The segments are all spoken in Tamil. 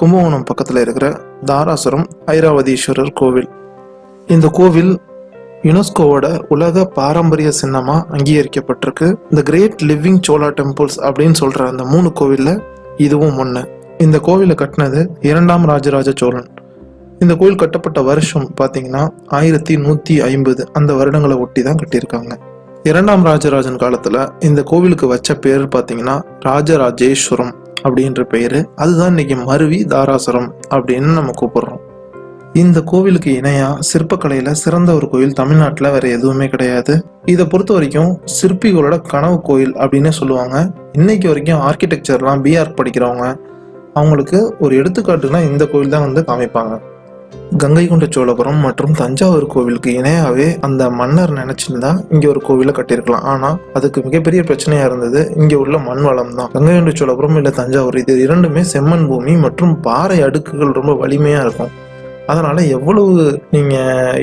கும்பகோணம் பக்கத்தில் இருக்கிற தாராசுரம் ஐராவதீஸ்வரர் கோவில். இந்த கோவில் யுனெஸ்கோவோட உலக பாரம்பரிய சின்னமாக அங்கீகரிக்கப்பட்டிருக்கு. இந்த கிரேட் லிவிங் சோலா டெம்பிள்ஸ் அப்படின்னு சொல்கிற அந்த மூணு கோவிலில் இதுவும் ஒன்று இந்த கோவிலை கட்டினது இரண்டாம் ராஜராஜ சோழன். இந்த கோவில் கட்டப்பட்ட வருஷம் பார்த்தீங்கன்னா ஆயிரத்தி நூற்றி ஐம்பது. அந்த வருடங்களை ஒட்டி தான் கட்டியிருக்காங்க. இரண்டாம் ராஜராஜன் காலத்தில் இந்த கோவிலுக்கு வச்ச பேர் பார்த்தீங்கன்னா ராஜராஜேஸ்வரம். அப்படின்ற பெயர். அதுதான் இன்னைக்கு மருவி தாராசுரம் அப்படின்னு நம்ம கூப்பிடுறோம். இந்த கோவிலுக்கு இணையா சிற்பக்கலையில சிறந்த ஒரு கோயில் தமிழ்நாட்டில் வேற எதுவுமே கிடையாது. இதை பொறுத்த வரைக்கும் சிற்பிகளோட கனவு கோயில் அப்படின்னு சொல்லுவாங்க. இன்னைக்கு வரைக்கும் ஆர்கிடெக்சர்லாம் பிஆர் படிக்கிறவங்க அவங்களுக்கு ஒரு எடுத்துக்காட்டுனா இந்த கோயில் தான் வந்து காமிப்பாங்க. கங்கை கொண்ட சோழபுரம் மற்றும் தஞ்சாவூர் கோவிலுக்கு இணையாவே அந்த மன்னர் நினைச்சிருந்தா இங்க ஒரு கோவிலை கட்டியிருக்கலாம். ஆனா அதுக்கு மிகப்பெரிய பிரச்சனையா இருந்தது இங்க உள்ள மண் வளம் தான். கங்கை கொண்ட சோழபுரம் இல்ல தஞ்சாவூர் இது இரண்டுமே செம்மண் பூமி மற்றும் பாறை அடுக்குகள் ரொம்ப வலிமையா இருக்கும். அதனால எவ்வளவு நீங்க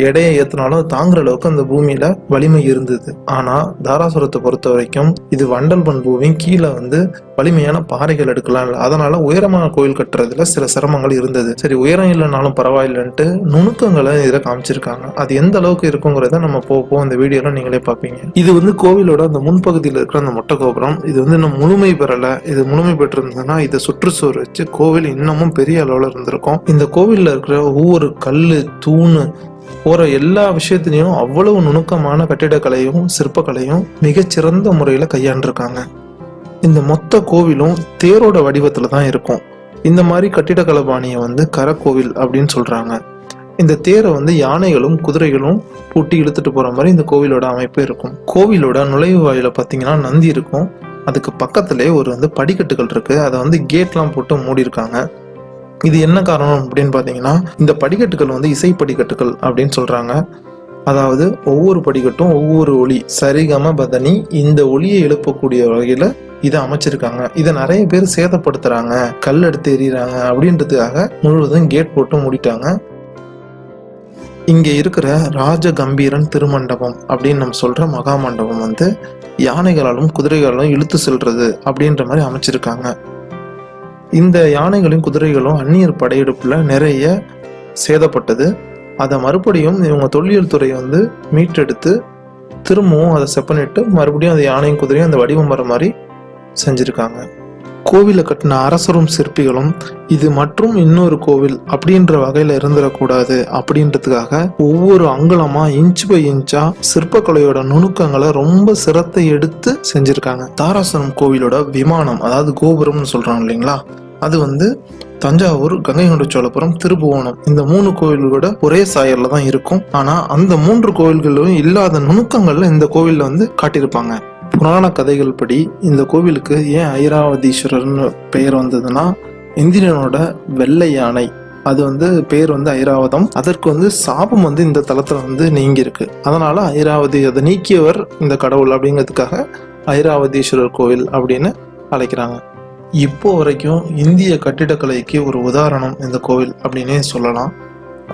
எடையை ஏத்தினாலும் தாங்குற அளவுக்கு அந்த பூமியில வலிமை இருந்தது. ஆனா தாராசுரத்தை பொறுத்த வரைக்கும் இது வண்டல் மண் பூமி கீழே வந்து வலிமையான பாறைகள் எடுக்கலாம் இல்லை. அதனால உயரமான கோயில் கட்டுறதுல சில சிரமங்கள் இருந்தது. சரி உயரம் இல்லைனாலும் பரவாயில்லைன்ட்டு நுணுக்கங்களை இதில் காமிச்சிருக்காங்க. அது எந்த அளவுக்கு இருக்குங்கிறத நம்ம போப்போம் அந்த வீடியோல நீங்களே பார்ப்பீங்க. இது வந்து கோவிலோட அந்த முன்பகுதியில் இருக்கிற அந்த மொட்டை கோபுரம். இது வந்து இன்னும் முழுமை பெறலை. இது முழுமை பெற்றிருந்ததுன்னா இதை சுற்றுச்சுவர் வச்சு கோவில் இன்னமும் பெரிய அளவில் இருந்திருக்கும். இந்த கோவிலில் இருக்கிற ஒவ்வொரு கல்லு தூணு போகிற எல்லா விஷயத்திலையும் அவ்வளவு நுணுக்கமான கட்டிடக்கலையும் சிற்பக்கலையும் மிகச்சிறந்த முறையில் கையாண்டிருக்காங்க. இந்த மொத்த கோவிலும் தேரோட வடிவத்தில் தான் இருக்கும். இந்த மாதிரி கட்டிடக்கலை பாணியை வந்து கரக்கோவில் அப்படின்னு சொல்கிறாங்க இந்த தேரை வந்து யானைகளும் குதிரைகளும் பூட்டி இழுத்துட்டு போகிற மாதிரி இந்த கோவிலோட அமைப்பு இருக்கும். கோவிலோட நுழைவு வாயில பார்த்தீங்கன்னா நந்தி இருக்கும். அதுக்கு பக்கத்துலேயே ஒரு வந்து படிக்கட்டுகள் இருக்குது அதை வந்து கேட்லாம் போட்டு மூடியிருக்காங்க. இது என்ன காரணம் அப்படின்னு பார்த்தீங்கன்னா இந்த படிக்கட்டுகள் வந்து இசை படிக்கட்டுகள் அப்படின்னு சொல்கிறாங்க அதாவது ஒவ்வொரு படிக்கட்டும் ஒவ்வொரு ஒளி சரிகம பதனி இந்த ஒளியை எழுப்பக்கூடிய வகையில் இதை அமைச்சிருக்காங்க. இதை நிறைய பேர் சேதப்படுத்துறாங்க கல் எடுத்து எறிகிறாங்க அப்படின்றதுக்காக முழுவதும் கேட் போட்டு மூடிட்டாங்க. இங்கே இருக்கிற ராஜ கம்பீரன் திருமண்டபம் அப்படின்னு நம்ம சொல்கிற மகா மண்டபம் வந்து யானைகளாலும் குதிரைகளாலும் இழுத்து செல்றது அப்படின்ற மாதிரி அமைச்சிருக்காங்க. இந்த யானைகளும் குதிரைகளும் அந்நியர் படையெடுப்பில் நிறைய சேதப்பட்டது. அதை மறுபடியும் இவங்க தொல்லியல் துறை வந்து மீட்டெடுத்து திரும்பவும் அதை செப்பனிட்டு மறுபடியும் அந்த யானையும் குதிரையும் அந்த வடிவம் வர மாதிரி செஞ்சுருக்காங்க. கோவிலை கட்டின அரசரும் சிற்பிகளும் இது மற்றும் இன்னொரு கோவில் அப்படின்ற வகையில இருந்துடக்கூடாது அப்படின்றதுக்காக ஒவ்வொரு அங்குலமா இன்ச் பை இன்ச்சா சிற்பக்கலையோட நுணுக்கங்களை ரொம்ப சிரத்தை எடுத்து செஞ்சிருக்காங்க. தாராசுரம் கோவிலோட விமானம் அதாவது கோபுரம்னு சொல்றாங்க இல்லைங்களா? அது வந்து தஞ்சாவூர் கங்கை கொண்ட சோழபுரம் திருப்புவனம் இந்த மூணு கோவில்களோட ஒரே சாயல்ல தான் இருக்கும். ஆனா அந்த மூன்று கோவில்களும் இல்லாத நுணுக்கங்கள்ல இந்த கோவில்ல வந்து காட்டியிருப்பாங்க. புராண கதைகள் படி இந்த கோவிலுக்கு ஏன் ஐராவதீஸ்வரர்னு பெயர் வந்ததுன்னா இந்திரனோட வெள்ளை யானை. அது வந்து பேர் வந்து ஐராவதம். அதற்கு வந்து சாபம் வந்து இந்த தளத்தில் வந்து நீங்கி இருக்கு அதனால ஐராவதி அதை நீக்கியவர் இந்த கடவுள் அப்படிங்கிறதுக்காக ஐராவதீஸ்வரர் கோவில் அப்படின்னு அழைக்கிறாங்க. இப்போ வரைக்கும் இந்திய கட்டிடக்கலைக்கு ஒரு உதாரணம் இந்த கோவில் அப்படின்னே சொல்லலாம்.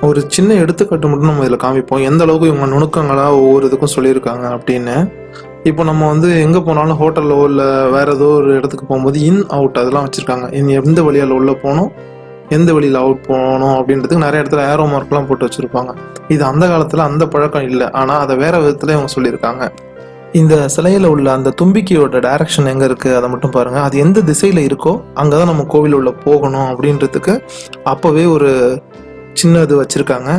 ஒரு சின்ன எடுத்துக்காட்டு மட்டும் நம்ம இதில் காமிப்போம். எந்த அளவுக்கு இவங்க நுணுக்கங்களாக ஒவ்வொரு இதுக்கும் சொல்லியிருக்காங்க அப்படின்னு. இப்போ நம்ம வந்து எங்கே போனாலும் ஹோட்டலோ இல்லை வேற ஏதோ ஒரு இடத்துக்கு போகும்போது இன் அவுட் அதெல்லாம் வச்சுருக்காங்க. இனி எந்த வழியால் உள்ளே போகணும் எந்த வழியில் அவுட் போகணும் அப்படின்றதுக்கு நிறைய இடத்துல ஏரோ மார்க்லாம் போட்டு வச்சுருப்பாங்க. இது அந்த காலத்தில் அந்த பழக்கம் இல்லை. ஆனால் அதை வேற விதத்தில் இவங்க சொல்லியிருக்காங்க. இந்த சிலையில் உள்ள அந்த தும்பிக்கையோட டைரக்ஷன் எங்கே இருக்குது அதை மட்டும் பாருங்கள் அது எந்த திசையில் இருக்கோ அங்கே தான் நம்ம கோவில் உள்ள போகணும் அப்படின்றதுக்கு அப்போவே ஒரு சின்ன இது வச்சுருக்காங்க.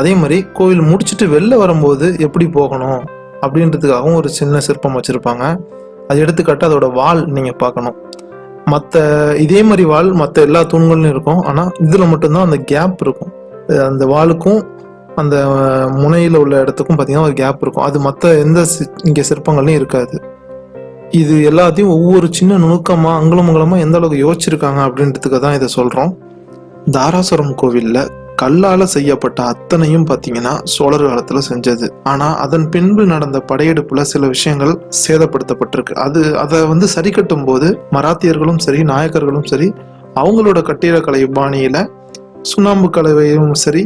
அதே மாதிரி கோவில் முடிச்சுட்டு வெளில வரும்போது எப்படி போகணும்? அப்படின்றதுக்காகவும் ஒரு சின்ன சிற்பம் வச்சுருப்பாங்க. அது எடுத்துக்காட்டு அதோட வால் நீங்கள் பார்க்கணும். மற்ற இதே மாதிரி வால் மற்ற எல்லா தூண்களும் இருக்கும். ஆனால் இதில் மட்டும்தான் அந்த கேப் இருக்கும். அந்த வாளுக்கும் அந்த முனையில் உள்ள இடத்துக்கும் பார்த்தீங்கன்னா ஒரு கேப் இருக்கும். அது மற்ற எந்த சி- சிற்பங்கள்லையும் இருக்காது. இது எல்லாத்தையும் ஒவ்வொரு சின்ன நுணுக்கமாக அங்குலமங்கலமாக எந்த அளவுக்கு யோசிச்சிருக்காங்க அப்படின்றதுக்கு தான் இதை சொல்கிறோம் தாராசுரம் கோவிலில் கல்லால செய்யப்பட்ட அத்தனையும் பாத்தீங்கன்னா சோழர் காலத்துல செஞ்சது. ஆனா அதன் பின்பு நடந்த படையெடுப்புல சில விஷயங்கள் சேதப்படுத்தப்பட்டிருக்கு. அது அதை வந்து சரி கட்டும் போது மராத்தியர்களும் சரி நாயக்கர்களும் சரி அவங்களோட கட்டிடக்கலை பாணியில சுண்ணாம்பு கலவையும் சரி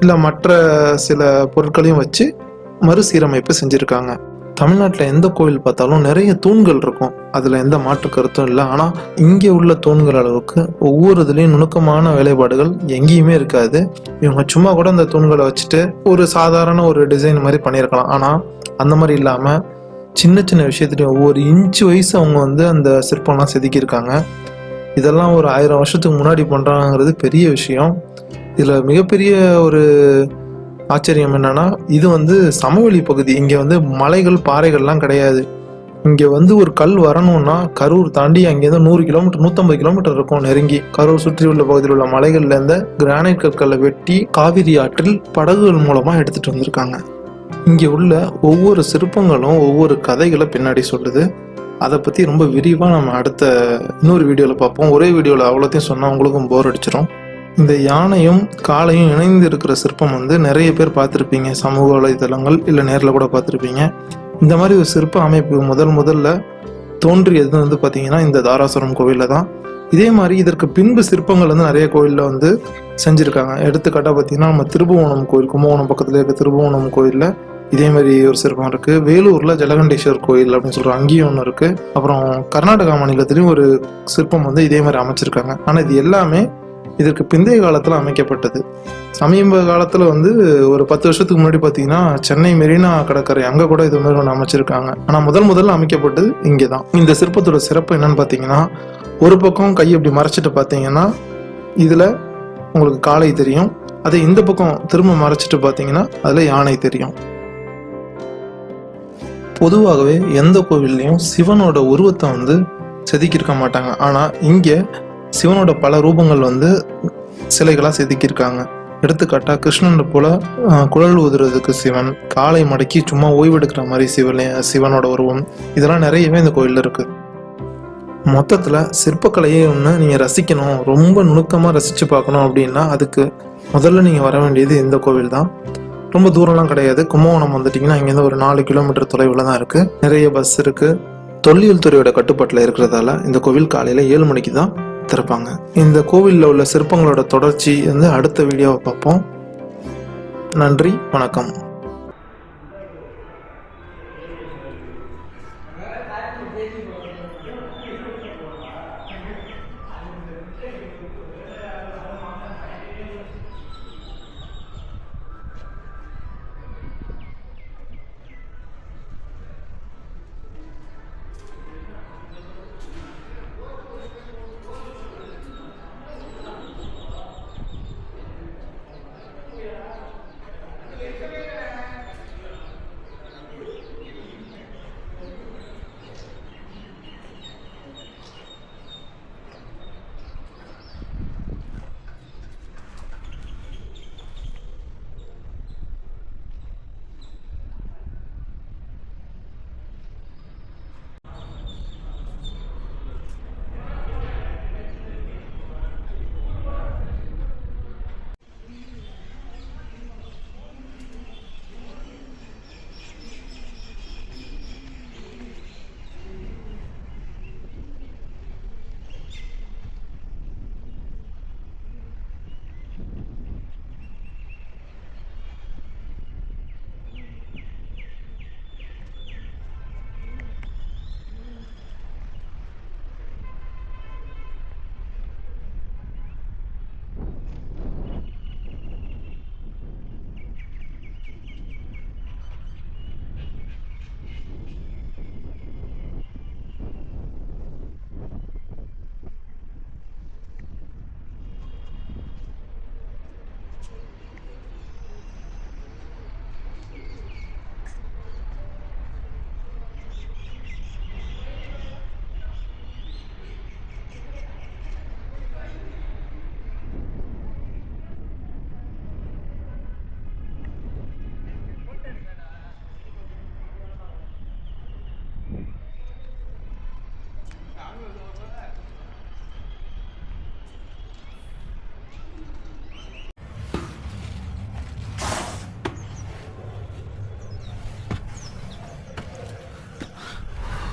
இல்ல மற்ற சில பொருட்களையும் வச்சு மறுசீரமைப்பு செஞ்சிருக்காங்க. தமிழ்நாட்டில் எந்த கோயில் பார்த்தாலும் நிறைய தூண்கள் இருக்கும். அதில் எந்த மாற்று கருத்தும் இல்லை. ஆனால் இங்கே உள்ள தூண்கள் அளவுக்கு ஒவ்வொரு இதுலேயும் நுணுக்கமான வேலைப்பாடுகள் எங்கேயுமே இருக்காது. இவங்க சும்மா கூட அந்த தூண்களை வச்சுட்டு ஒரு சாதாரண ஒரு டிசைன் மாதிரி பண்ணியிருக்கலாம். ஆனால் அந்த மாதிரி இல்லாமல் சின்ன சின்ன விஷயத்துலையும் ஒவ்வொரு இன்ச்சு வயசு அவங்க வந்து அந்த சிற்பம்லாம் செதுக்கியிருக்காங்க. இதெல்லாம் ஒரு ஆயிரம் வருஷத்துக்கு முன்னாடி பண்ணுறாங்கிறது பெரிய விஷயம். இதில் மிகப்பெரிய ஒரு ஆச்சரியம் என்னன்னா இது வந்து சமவெளி பகுதி. இங்கே வந்து மலைகள் பாறைகள்லாம் கிடையாது. இங்கே வந்து ஒரு கல் வரணும்னா கரூர் தாண்டி அங்கேருந்து நூறு கிலோமீட்டர் நூற்றம்பது கிலோமீட்டர் இருக்கும் நெருங்கி. கரூர் சுற்றி உள்ள பகுதியில் உள்ள மலைகள்லேருந்து கிரானைட் கற்களை வெட்டி காவிரி ஆற்றில் படகுகள் மூலமாக எடுத்துட்டு வந்திருக்காங்க. இங்கே உள்ள ஒவ்வொரு சிற்பங்களும் ஒவ்வொரு கதைகளை பின்னாடி சொல்லுது. அதை பற்றி ரொம்ப விரிவாக நம்ம அடுத்த இன்னொரு வீடியோவில் பார்ப்போம். ஒரே வீடியோவில் அவ்வளோத்தையும் சொன்னால் உங்களுக்கும் போர் அடிச்சிடும் இந்த யானையும் காளையும் இணைந்து இருக்கிற சிற்பம் வந்து நிறைய பேர் பார்த்துருப்பீங்க. சமூக வலைதளங்கள் இல்லை நேரில் கூட பார்த்துருப்பீங்க. இந்த மாதிரி ஒரு சிற்ப அமைப்பு முதல் முதல்ல தோன்றியது வந்து பார்த்தீங்கன்னா இந்த தாராசுரம் கோவிலில் தான். இதே மாதிரி இதற்கு பின்பு சிற்பங்கள் வந்து நிறைய கோயிலில் வந்து செஞ்சுருக்காங்க. எடுத்துக்காட்டாக பார்த்தீங்கன்னா நம்ம திருபுவனம் கோயில் கும்பகோணம் பக்கத்தில் இருக்க திருபுவனம் கோயிலில் இதே மாதிரி ஒரு சிற்பம் இருக்குது வேலூரில் ஜலகண்டேஸ்வர் கோயில் அப்படின்னு சொல்கிற அங்கேயும் ஒன்று இருக்குது அப்புறம் கர்நாடகா மாநிலத்திலயும் ஒரு சிற்பம் வந்து இதே மாதிரி அமைச்சிருக்காங்க. ஆனால் இது எல்லாமே இதற்கு பிந்தைய காலத்தில் அமைக்கப்பட்டது. சமீப காலத்தில் வந்து ஒரு பத்து வருஷத்துக்கு முன்னாடி பார்த்தீங்கன்னா சென்னை மெரினா கடற்கரை அங்கே கூட இது மாதிரி ஒன்று அமைச்சிருக்காங்க. ஆனால் முதல் முதல்ல அமைக்கப்பட்டது இங்கே தான் இந்த சிற்பத்தோட சிறப்பு என்னன்னு பார்த்தீங்கன்னா ஒரு பக்கம் கை இப்படி மறைச்சிட்டு பார்த்தீங்கன்னா இதில் உங்களுக்கு காளை தெரியும். அதே இந்த பக்கம் திரும்ப மறைச்சிட்டு பார்த்தீங்கன்னா அதில் யானை தெரியும். பொதுவாகவே எந்த கோவில்லையும் சிவனோட உருவத்தை வந்து செதுக்கியிருக்க மாட்டாங்க. ஆனால் இங்கே சிவனோட பல ரூபங்கள் வந்து சிலைகளாக செதுக்கியிருக்காங்க. எடுத்துக்காட்டா கிருஷ்ணனை போல குழல் ஊதுறதுக்கு சிவன் காலை மடக்கி சும்மா ஓய்வெடுக்கிற மாதிரி சிவன் சிவனோட உருவம். இதெல்லாம் நிறையவே இந்த கோயிலில் இருக்கு. மொத்தத்தில் சிற்பக்கலையை ஒன்று நீங்கள் ரசிக்கணும் ரொம்ப நுணுக்கமாக ரசித்து பார்க்கணும் அப்படின்னா அதுக்கு முதல்ல நீங்கள் வர வேண்டியது இந்த கோவில் தான். ரொம்ப தூரம்லாம் கிடையாது. கும்பகோணம் வந்துட்டிங்கன்னா இங்கேருந்து ஒரு நாலு கிலோமீட்டர் தொலைவில் தான் இருக்குது நிறைய பஸ் இருக்குது தொல்லியல் துறையோட கட்டுப்பாட்டில் இருக்கிறதால இந்த கோவில் காலையில் ஏழு மணிக்கு தான் திறப்பாங்க இந்த கோவிலில் உள்ள சிற்பங்களோட தொடர்ச்சி வந்து அடுத்த வீடியோவை பார்ப்போம். நன்றி வணக்கம்.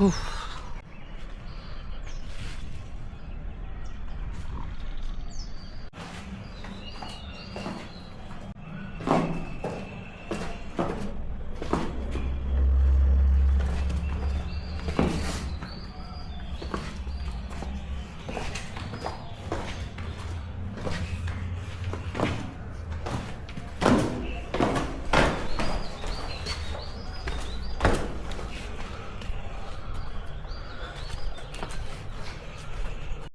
Whew.